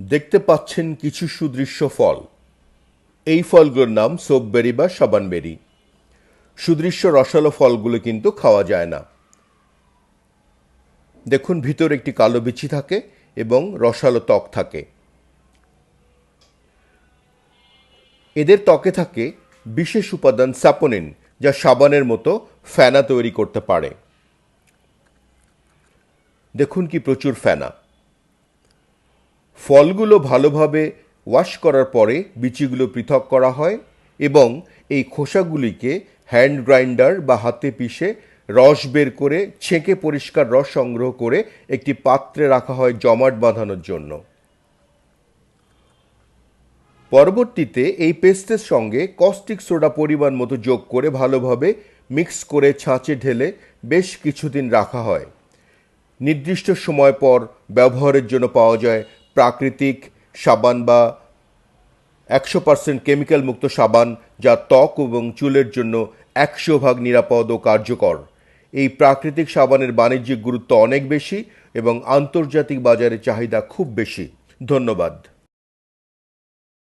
দেখতে পাচ্ছেন কিছু সুদৃশ্য ফল। এই ফলগুলোর নাম সোপবেরি বা সাবানবেরি। সুদৃশ্য রসালো ফলগুলো কিন্তু খাওয়া যায় না। দেখুন, ভিতর একটি কালো বিচি থাকে এবং রসালো ত্বক থাকে। এদের ত্বকে থাকে বিশেষ উপাদান স্যাপোনিন, যা সাবানের মতো ফেনা তৈরি করতে পারে। দেখুন কি প্রচুর ফেনা। ফলগুলো ভালোভাবে ওয়াশ করার পরে বিচিগুলো পৃথক করা হয় এবং এই খোসাগুলিকে হ্যান্ড গ্রাইন্ডার বা হাতে পিষে রস বের করে ছেঁকে পরিষ্কার রস সংগ্রহ করে একটি পাত্রে রাখা হয় জমাট বাঁধানোর জন্য। পরবর্তীতে এই পেস্টের সঙ্গে কস্টিক সোডা পরিমাণ মতো যোগ করে ভালোভাবে মিক্স করে ছাঁচে ঢেলে বেশ কিছুদিন রাখা হয়। নির্দিষ্ট সময় পর ব্যবহারের জন্য পাওয়া যায় প্রাকৃতিক সাবান বা একশো পার্সেন্ট কেমিক্যাল মুক্ত সাবান যা ত্বক এবং চুলের জন্য একশো ভাগ নিরাপদ ও কার্যকর। এই প্রাকৃতিক সাবানের বাণিজ্যিক গুরুত্ব অনেক বেশি এবং আন্তর্জাতিক বাজারে চাহিদা খুব বেশি। ধন্যবাদ।